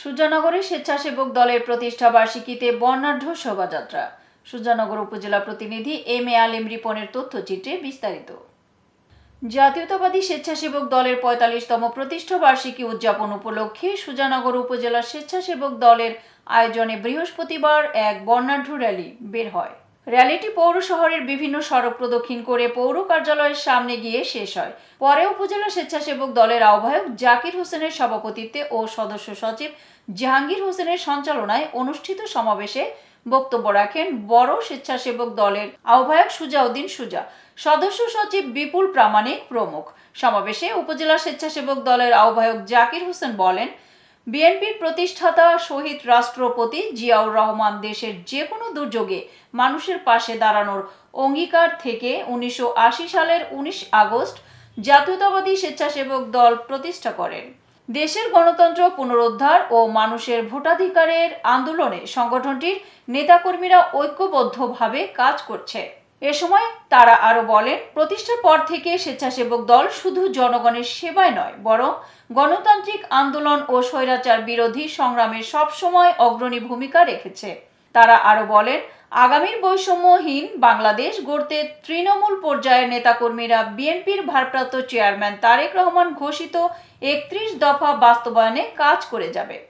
সুজানগরে স্বেচ্ছাসেবক দলের প্রতিষ্ঠা বার্ষিকীতে বর্ণাঢ্য শোভাযাত্রা। সুজানগর উপজেলা প্রতিনিধি এম এ আলিম রিপনের তথ্যচিত্রে বিস্তারিত। জাতীয়তাবাদী স্বেচ্ছাসেবক দলের পঁয়তাল্লিশতম প্রতিষ্ঠা বার্ষিকী উদযাপন উপলক্ষে সুজানগর উপজেলা স্বেচ্ছাসেবক দলের আয়োজনে বৃহস্পতিবার এক বর্ণাঢ্য র্যালি বের হয়। র্যালিটি পৌর শহরের বিভিন্ন সড়ক প্রদক্ষিণ করে পৌর কার্যালয়ের সামনে গিয়ে শেষ হয়। পরে উপজেলা স্বেচ্ছাসেবক দলের আহ্বায়ক জাকির হোসেনের সভাপতিত্বে ও সদস্য সচিব জাহাঙ্গীর হোসেনের সঞ্চালনায় অনুষ্ঠিত সমাবেশে বক্তব্য রাখেন বড় স্বেচ্ছাসেবক দলের আহ্বায়ক সুজাউদ্দিন সুজা। সদস্য সচিব বিপুল প্রামাণিক প্রমুখ। সমাবেশে উপজেলা স্বেচ্ছাসেবক দলের আহ্বায়ক জাকির হোসেন বলেন বিএনপির প্রতিষ্ঠাতা শহীদ রাষ্ট্রপতি জিয়াউর রহমান দেশের যে কোনো দুর্যোগে মানুষের পাশে দাঁড়ানোর অঙ্গীকার থেকে উনিশশো আশি সালের উনিশ আগস্ট জাতীয়তাবাদী স্বেচ্ছাসেবক দল প্রতিষ্ঠা করেন। দেশের গণতন্ত্র পুনরুদ্ধার ও মানুষের ভোটাধিকারের আন্দোলনে সংগঠনটির নেতাকর্মীরা ঐক্যবদ্ধভাবে কাজ করছে। এ সময় তারা আরও বলেন, প্রতিষ্ঠার পর থেকে স্বেচ্ছাসেবক দল শুধু জনগণের সেবায় নয়, বরং গণতান্ত্রিক আন্দোলন ও স্বৈরাচার বিরোধী সংগ্রামে সবসময় অগ্রণী ভূমিকা রেখেছে। তারা আরও বলেন, আগামীর বৈষম্যহীন বাংলাদেশ গড়তে তৃণমূল পর্যায়ের নেতাকর্মীরা বিএনপির ভারপ্রাপ্ত চেয়ারম্যান তারেক রহমান ঘোষিত একত্রিশ দফা বাস্তবায়নে কাজ করে যাবে।